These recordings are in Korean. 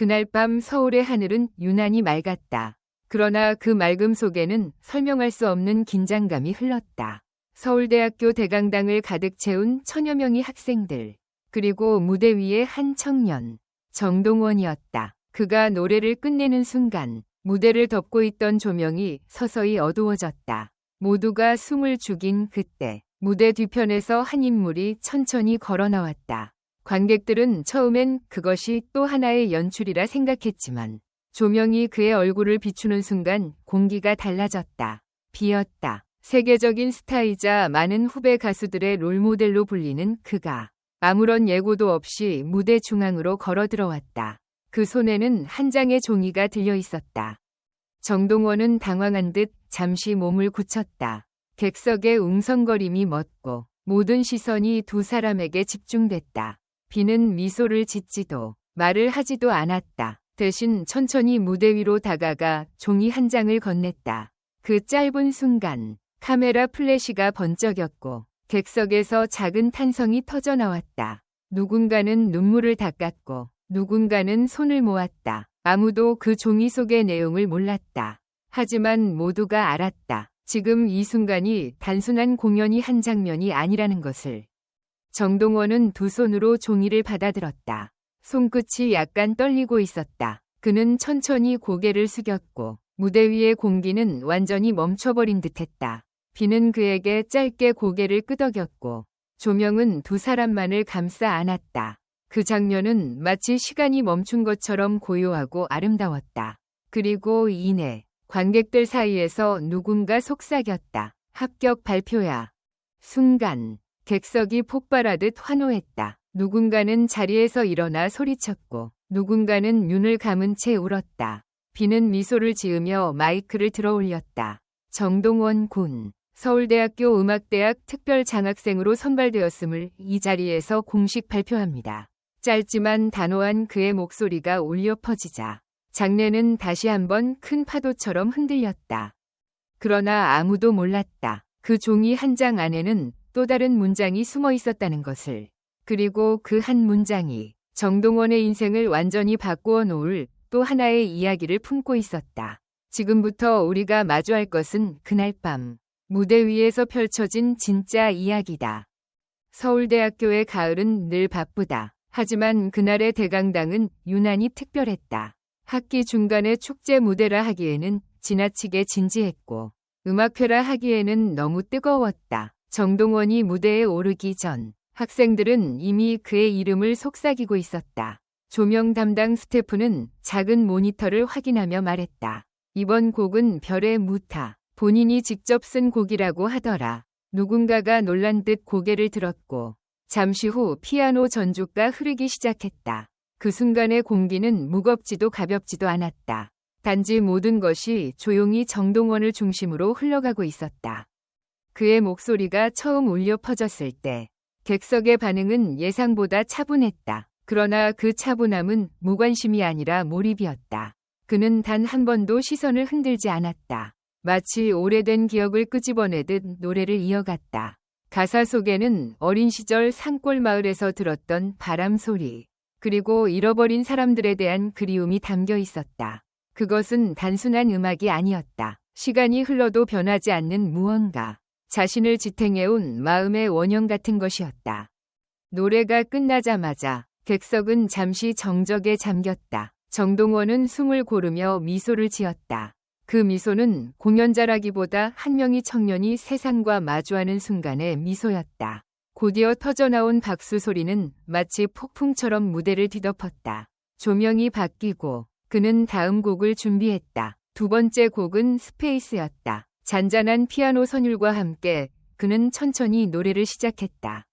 그날 밤 서울의 하늘은 유난히 맑았다. 그러나 그 맑음 속에는 설명할 수 없는 긴장감이 흘렀다. 서울대학교 대강당을 가득 채운 천여 명의 학생들, 그리고 무대 위에 한 청년, 정동원이었다. 그가 노래를 끝내는 순간 무대를 덮고 있던 조명이 서서히 어두워졌다. 모두가 숨을 죽인 그때 무대 뒤편에서 한 인물이 천천히 걸어 나왔다. 관객들은 처음엔 그것이 또 하나의 연출이라 생각했지만 조명이 그의 얼굴을 비추는 순간 공기가 달라졌다. 비었다. 세계적인 스타이자 많은 후배 가수들의 롤모델로 불리는 그가 아무런 예고도 없이 무대 중앙으로 걸어 들어왔다. 그 손에는 한 장의 종이가 들려 있었다. 정동원은 당황한 듯 잠시 몸을 굳혔다. 객석의 웅성거림이 멎고 모든 시선이 두 사람에게 집중됐다. 비는 미소를 짓지도 말을 하지도 않았다. 대신 천천히 무대 위로 다가가 종이 한 장을 건넸다. 그 짧은 순간 카메라 플래시가 번쩍였고 객석에서 작은 탄성이 터져 나왔다. 누군가는 눈물을 닦았고 누군가는 손을 모았다. 아무도 그 종이 속의 내용을 몰랐다. 하지만 모두가 알았다. 지금 이 순간이 단순한 공연이 한 장면이 아니라는 것을. 정동원은 두 손으로 종이를 받아들었다. 손끝이 약간 떨리고 있었다. 그는 천천히 고개를 숙였고 무대 위의 공기는 완전히 멈춰버린 듯했다. 비는 그에게 짧게 고개를 끄덕였고 조명은 두 사람만을 감싸 안았다. 그 장면은 마치 시간이 멈춘 것처럼 고요하고 아름다웠다. 그리고 이내 관객들 사이에서 누군가 속삭였다. 합격 발표야. 순간 객석이 폭발하듯 환호했다. 누군가는 자리에서 일어나 소리쳤고 누군가는 눈을 감은 채 울었다. 비는 미소를 지으며 마이크를 들어 올렸다. 정동원 군. 서울대학교 음악대학 특별 장학생으로 선발되었음을 이 자리에서 공식 발표합니다. 짧지만 단호한 그의 목소리가 울려 퍼지자 장례는 다시 한번 큰 파도처럼 흔들렸다. 그러나 아무도 몰랐다. 그 종이 한 장 안에는 또 다른 문장이 숨어 있었다는 것을. 그리고 그 한 문장이 정동원의 인생을 완전히 바꾸어 놓을 또 하나의 이야기를 품고 있었다. 지금부터 우리가 마주할 것은 그날 밤 무대 위에서 펼쳐진 진짜 이야기다. 서울대학교의 가을은 늘 바쁘다. 하지만 그날의 대강당은 유난히 특별했다. 학기 중간에 축제 무대라 하기에는 지나치게 진지했고 음악회라 하기에는 너무 뜨거웠다. 정동원이 무대에 오르기 전 학생들은 이미 그의 이름을 속삭이고 있었다. 조명 담당 스태프는 작은 모니터를 확인하며 말했다. 이번 곡은 별의 무타. 본인이 직접 쓴 곡이라고 하더라. 누군가가 놀란 듯 고개를 들었고 잠시 후 피아노 전주가 흐르기 시작했다. 그 순간의 공기는 무겁지도 가볍지도 않았다. 단지 모든 것이 조용히 정동원을 중심으로 흘러가고 있었다. 그의 목소리가 처음 울려 퍼졌을 때 객석의 반응은 예상보다 차분했다. 그러나 그 차분함은 무관심이 아니라 몰입이었다. 그는 단 한 번도 시선을 흔들지 않았다. 마치 오래된 기억을 끄집어내듯 노래를 이어갔다. 가사 속에는 어린 시절 산골 마을에서 들었던 바람 소리, 그리고 잃어버린 사람들에 대한 그리움이 담겨 있었다. 그것은 단순한 음악이 아니었다. 시간이 흘러도 변하지 않는 무언가, 자신을 지탱해온 마음의 원형 같은 것이었다. 노래가 끝나자마자 객석은 잠시 정적에 잠겼다. 정동원은 숨을 고르며 미소를 지었다. 그 미소는 공연자라기보다 한 명의 청년이 세상과 마주하는 순간의 미소였다. 곧이어 터져나온 박수 소리는 마치 폭풍처럼 무대를 뒤덮었다. 조명이 바뀌고 그는 다음 곡을 준비했다. 두 번째 곡은 스페이스였다. 잔잔한 피아노 선율과 함께 그는 천천히 노래를 시작했다.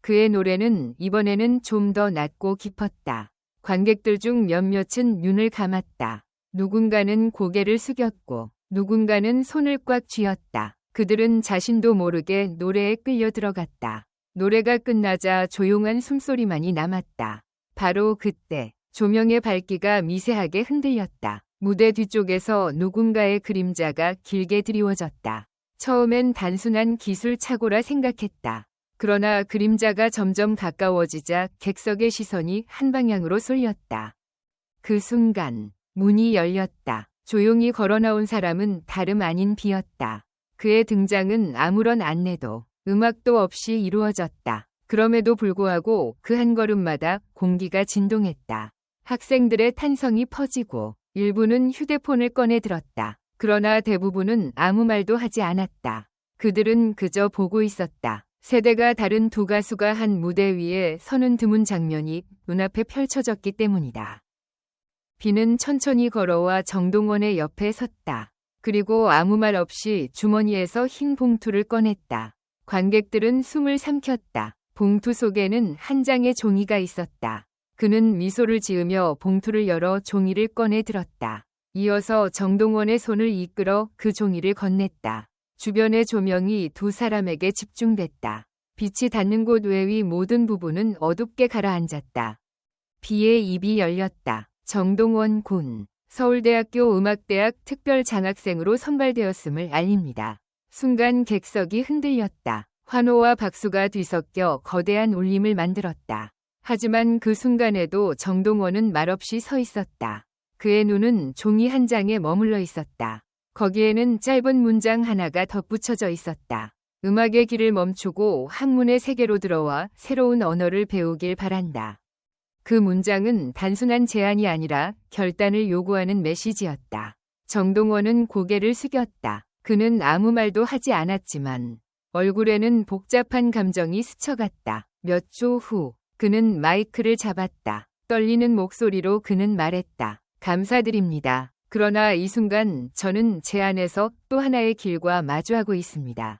그의 노래는 이번에는 좀 더 낮고 깊었다. 관객들 중 몇몇은 눈을 감았다. 누군가는 고개를 숙였고 누군가는 손을 꽉 쥐었다. 그들은 자신도 모르게 노래에 끌려 들어갔다. 노래가 끝나자 조용한 숨소리만이 남았다. 바로 그때 조명의 밝기가 미세하게 흔들렸다. 무대 뒤쪽에서 누군가의 그림자가 길게 드리워졌다. 처음엔 단순한 기술 착오라 생각했다. 그러나 그림자가 점점 가까워지자 객석의 시선이 한 방향으로 쏠렸다. 그 순간 문이 열렸다. 조용히 걸어 나온 사람은 다름 아닌 비였다. 그의 등장은 아무런 안내도 음악도 없이 이루어졌다. 그럼에도 불구하고 그 한 걸음마다 공기가 진동했다. 학생들의 탄성이 퍼지고 일부는 휴대폰을 꺼내 들었다. 그러나 대부분은 아무 말도 하지 않았다. 그들은 그저 보고 있었다. 세대가 다른 두 가수가 한 무대 위에 서는 드문 장면이 눈앞에 펼쳐졌기 때문이다. 비는 천천히 걸어와 정동원의 옆에 섰다. 그리고 아무 말 없이 주머니에서 흰 봉투를 꺼냈다. 관객들은 숨을 삼켰다. 봉투 속에는 한 장의 종이가 있었다. 그는 미소를 지으며 봉투를 열어 종이를 꺼내 들었다. 이어서 정동원의 손을 이끌어 그 종이를 건넸다. 주변의 조명이 두 사람에게 집중됐다. 빛이 닿는 곳 외의 모든 부분은 어둡게 가라앉았다. 비의 입이 열렸다. 정동원 군 서울대학교 음악대학 특별 장학생으로 선발되었음을 알립니다. 순간 객석이 흔들렸다. 환호와 박수가 뒤섞여 거대한 울림을 만들었다. 하지만 그 순간에도 정동원은 말없이 서 있었다. 그의 눈은 종이 한 장에 머물러 있었다. 거기에는 짧은 문장 하나가 덧붙여져 있었다. 음악의 길을 멈추고 학문의 세계로 들어와 새로운 언어를 배우길 바란다. 그 문장은 단순한 제안이 아니라 결단을 요구하는 메시지였다. 정동원은 고개를 숙였다. 그는 아무 말도 하지 않았지만 얼굴에는 복잡한 감정이 스쳐갔다. 몇 초 후, 그는 마이크를 잡았다. 떨리는 목소리로 그는 말했다. 감사드립니다. 그러나 이 순간 저는 제 안에서 또 하나의 길과 마주하고 있습니다.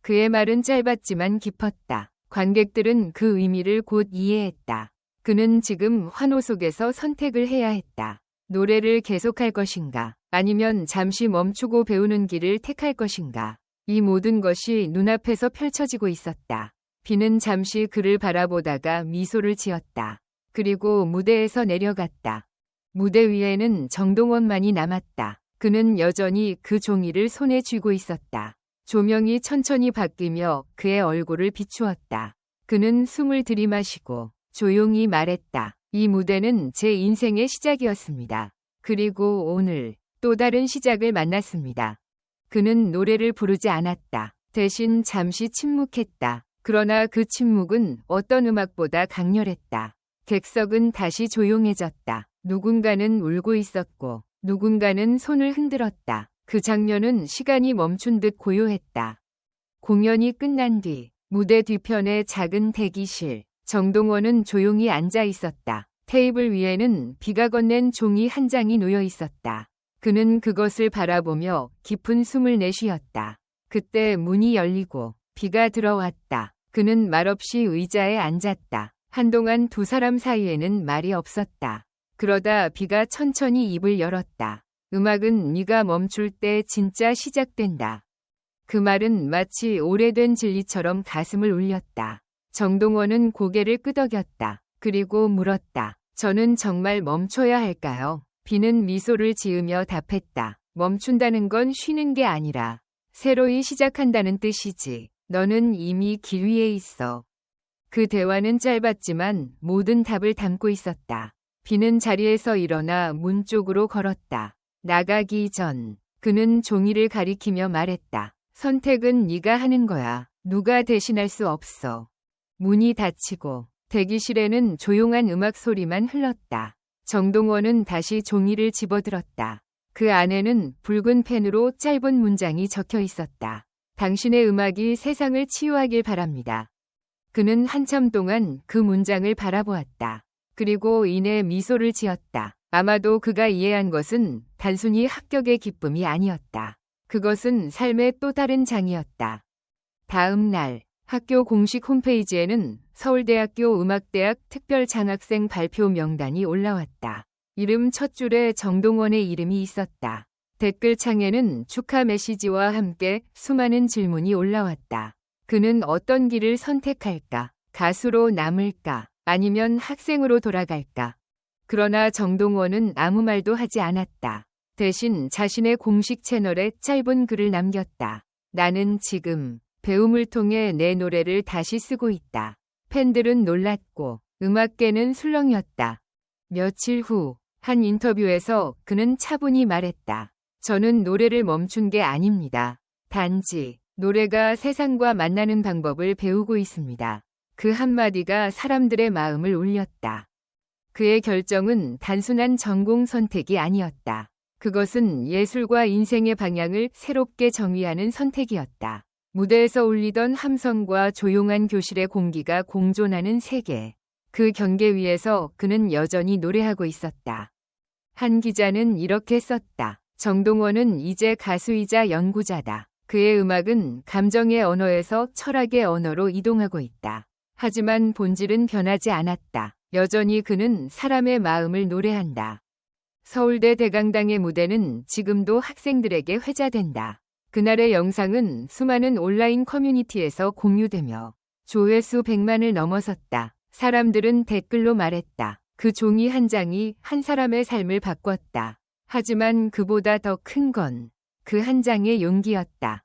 그의 말은 짧았지만 깊었다. 관객들은 그 의미를 곧 이해했다. 그는 지금 환호 속에서 선택을 해야 했다. 노래를 계속할 것인가, 아니면 잠시 멈추고 배우는 길을 택할 것인가. 이 모든 것이 눈앞에서 펼쳐지고 있었다. 비는 잠시 그를 바라보다가 미소를 지었다. 그리고 무대에서 내려갔다. 무대 위에는 정동원만이 남았다. 그는 여전히 그 종이를 손에 쥐고 있었다. 조명이 천천히 바뀌며 그의 얼굴을 비추었다. 그는 숨을 들이마시고 조용히 말했다. 이 무대는 제 인생의 시작이었습니다. 그리고 오늘 또 다른 시작을 만났습니다. 그는 노래를 부르지 않았다. 대신 잠시 침묵했다. 그러나 그 침묵은 어떤 음악보다 강렬했다. 객석은 다시 조용해졌다. 누군가는 울고 있었고 누군가는 손을 흔들었다. 그 장면은 시간이 멈춘 듯 고요했다. 공연이 끝난 뒤 무대 뒤편의 작은 대기실 정동원은 조용히 앉아 있었다. 테이블 위에는 비가 건넨 종이 한 장이 놓여 있었다. 그는 그것을 바라보며 깊은 숨을 내쉬었다. 그때 문이 열리고 비가 들어왔다. 그는 말없이 의자에 앉았다. 한동안 두 사람 사이에는 말이 없었다. 그러다 비가 천천히 입을 열었다. 음악은 네가 멈출 때 진짜 시작된다. 그 말은 마치 오래된 진리처럼 가슴을 울렸다. 정동원은 고개를 끄덕였다. 그리고 물었다. 저는 정말 멈춰야 할까요? 비는 미소를 지으며 답했다. 멈춘다는 건 쉬는 게 아니라 새로이 시작한다는 뜻이지. 너는 이미 길 위에 있어. 그 대화는 짧았지만 모든 답을 담고 있었다. 비는 자리에서 일어나 문 쪽으로 걸었다. 나가기 전 그는 종이를 가리키며 말했다. 선택은 네가 하는 거야. 누가 대신할 수 없어. 문이 닫히고 대기실에는 조용한 음악 소리만 흘렀다. 정동원은 다시 종이를 집어들었다. 그 안에는 붉은 펜으로 짧은 문장이 적혀 있었다. 당신의 음악이 세상을 치유하길 바랍니다. 그는 한참 동안 그 문장을 바라보았다. 그리고 이내 미소를 지었다. 아마도 그가 이해한 것은 단순히 합격의 기쁨이 아니었다. 그것은 삶의 또 다른 장이었다. 다음 날 학교 공식 홈페이지에는 서울대학교 음악대학 특별장학생 발표 명단이 올라왔다. 이름 첫 줄에 정동원의 이름이 있었다. 댓글창에는 축하 메시지와 함께 수많은 질문이 올라왔다. 그는 어떤 길을 선택할까? 가수로 남을까? 아니면 학생으로 돌아갈까? 그러나 정동원은 아무 말도 하지 않았다. 대신 자신의 공식 채널에 짧은 글을 남겼다. 나는 지금 배움을 통해 내 노래를 다시 쓰고 있다. 팬들은 놀랐고 음악계는 술렁였다. 며칠 후 한 인터뷰에서 그는 차분히 말했다. 저는 노래를 멈춘 게 아닙니다. 단지 노래가 세상과 만나는 방법을 배우고 있습니다. 그 한마디가 사람들의 마음을 울렸다. 그의 결정은 단순한 전공 선택이 아니었다. 그것은 예술과 인생의 방향을 새롭게 정의하는 선택이었다. 무대에서 울리던 함성과 조용한 교실의 공기가 공존하는 세계. 그 경계 위에서 그는 여전히 노래하고 있었다. 한 기자는 이렇게 썼다. 정동원은 이제 가수이자 연구자다. 그의 음악은 감정의 언어에서 철학의 언어로 이동하고 있다. 하지만 본질은 변하지 않았다. 여전히 그는 사람의 마음을 노래한다. 서울대 대강당의 무대는 지금도 학생들에게 회자된다. 그날의 영상은 수많은 온라인 커뮤니티에서 공유되며 조회수 100만을 넘어섰다. 사람들은 댓글로 말했다. 그 종이 한 장이 한 사람의 삶을 바꿨다. 하지만 그보다 더 큰 건 그 한 장의 용기였다.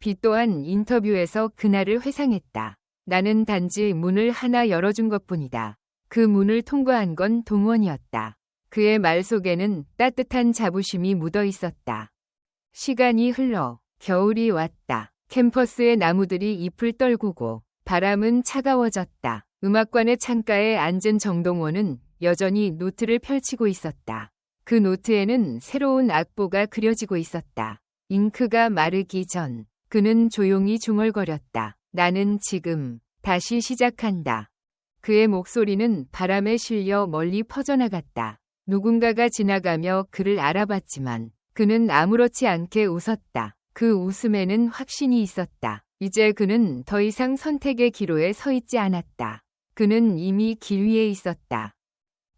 비 또한 인터뷰에서 그날을 회상했다. 나는 단지 문을 하나 열어준 것 뿐이다. 그 문을 통과한 건 동원이었다. 그의 말 속에는 따뜻한 자부심이 묻어 있었다. 시간이 흘러 겨울이 왔다. 캠퍼스의 나무들이 잎을 떨구고 바람은 차가워졌다. 음악관의 창가에 앉은 정동원은 여전히 노트를 펼치고 있었다. 그 노트에는 새로운 악보가 그려지고 있었다. 잉크가 마르기 전 그는 조용히 중얼거렸다. 나는 지금 다시 시작한다. 그의 목소리는 바람에 실려 멀리 퍼져나갔다. 누군가가 지나가며 그를 알아봤지만 그는 아무렇지 않게 웃었다. 그 웃음에는 확신이 있었다. 이제 그는 더 이상 선택의 기로에 서 있지 않았다. 그는 이미 길 위에 있었다.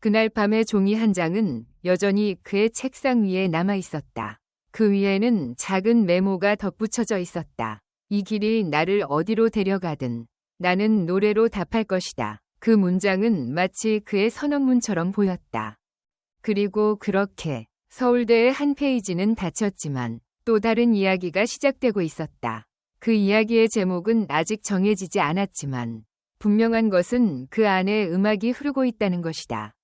그날 밤의 종이 한 장은 여전히 그의 책상 위에 남아 있었다. 그 위에는 작은 메모가 덧붙여져 있었다. 이 길이 나를 어디로 데려가든 나는 노래로 답할 것이다. 그 문장은 마치 그의 선언문처럼 보였다. 그리고 그렇게 서울대의 한 페이지는 닫혔지만 또 다른 이야기가 시작되고 있었다. 그 이야기의 제목은 아직 정해지지 않았지만 분명한 것은 그 안에 음악이 흐르고 있다는 것이다.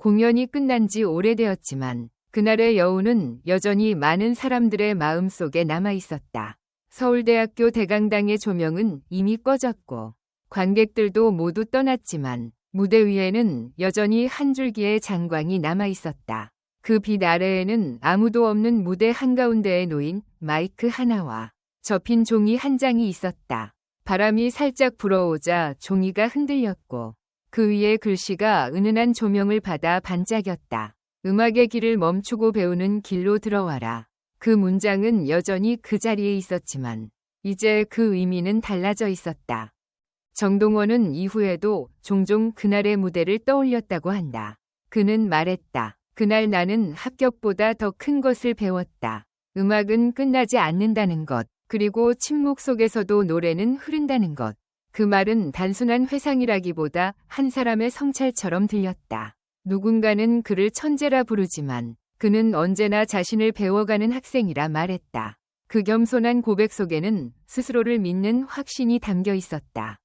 공연이 끝난 지 오래되었지만 그날의 여운은 여전히 많은 사람들의 마음 속에 남아 있었다. 서울대학교 대강당의 조명은 이미 꺼졌고 관객들도 모두 떠났지만 무대 위에는 여전히 한 줄기의 장광이 남아 있었다. 그 빛 아래에는 아무도 없는 무대 한가운데에 놓인 마이크 하나와 접힌 종이 한 장이 있었다. 바람이 살짝 불어오자 종이가 흔들렸고 그 위에 글씨가 은은한 조명을 받아 반짝였다. 음악의 길을 멈추고 배우는 길로 들어와라. 그 문장은 여전히 그 자리에 있었지만 이제 그 의미는 달라져 있었다. 정동원은 이후에도 종종 그날의 무대를 떠올렸다고 한다. 그는 말했다. 그날 나는 합격보다 더 큰 것을 배웠다. 음악은 끝나지 않는다는 것, 그리고 침묵 속에서도 노래는 흐른다는 것. 그 말은 단순한 회상이라기보다 한 사람의 성찰처럼 들렸다. 누군가는 그를 천재라 부르지만 그는 언제나 자신을 배워가는 학생이라 말했다. 그 겸손한 고백 속에는 스스로를 믿는 확신이 담겨 있었다.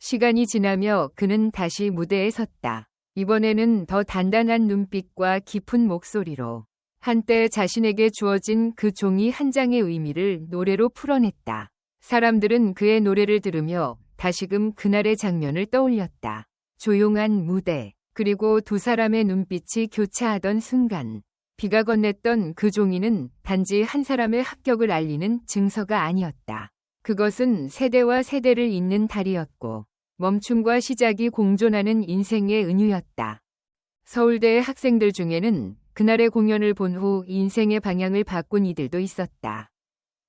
시간이 지나며 그는 다시 무대에 섰다. 이번에는 더 단단한 눈빛과 깊은 목소리로 한때 자신에게 주어진 그 종이 한 장의 의미를 노래로 풀어냈다. 사람들은 그의 노래를 들으며 다시금 그날의 장면을 떠올렸다. 조용한 무대, 그리고 두 사람의 눈빛이 교차하던 순간, 비가 건넸던 그 종이는 단지 한 사람의 합격을 알리는 증서가 아니었다. 그것은 세대와 세대를 잇는 달이었고, 멈춤과 시작이 공존하는 인생의 은유였다. 서울대의 학생들 중에는 그날의 공연을 본 후 인생의 방향을 바꾼 이들도 있었다.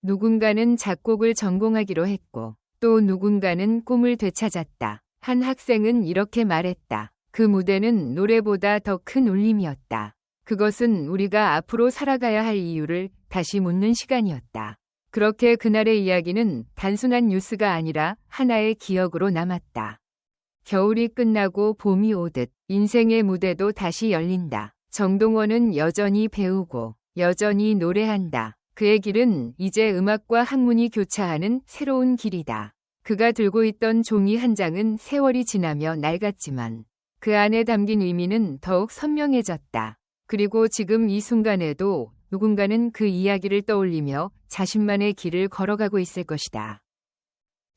누군가는 작곡을 전공하기로 했고, 또 누군가는 꿈을 되찾았다. 한 학생은 이렇게 말했다. 그 무대는 노래보다 더 큰 울림이었다. 그것은 우리가 앞으로 살아가야 할 이유를 다시 묻는 시간이었다. 그렇게 그날의 이야기는 단순한 뉴스가 아니라 하나의 기억으로 남았다. 겨울이 끝나고 봄이 오듯 인생의 무대도 다시 열린다. 정동원은 여전히 배우고 여전히 노래한다. 그의 길은 이제 음악과 학문이 교차하는 새로운 길이다. 그가 들고 있던 종이 한 장은 세월이 지나며 낡았지만 그 안에 담긴 의미는 더욱 선명해졌다. 그리고 지금 이 순간에도 누군가는 그 이야기를 떠올리며 자신만의 길을 걸어가고 있을 것이다.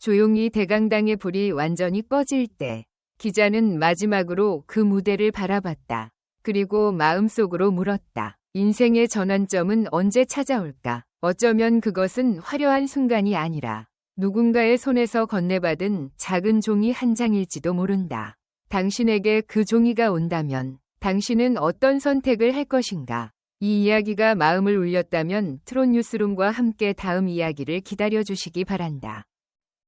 조용히 대강당의 불이 완전히 꺼질 때 기자는 마지막으로 그 무대를 바라봤다. 그리고 마음속으로 물었다. 인생의 전환점은 언제 찾아올까? 어쩌면 그것은 화려한 순간이 아니라 누군가의 손에서 건네받은 작은 종이 한 장일지도 모른다. 당신에게 그 종이가 온다면 당신은 어떤 선택을 할 것인가? 이 이야기가 마음을 울렸다면 트롯 뉴스룸과 함께 다음 이야기를 기다려 주시기 바란다.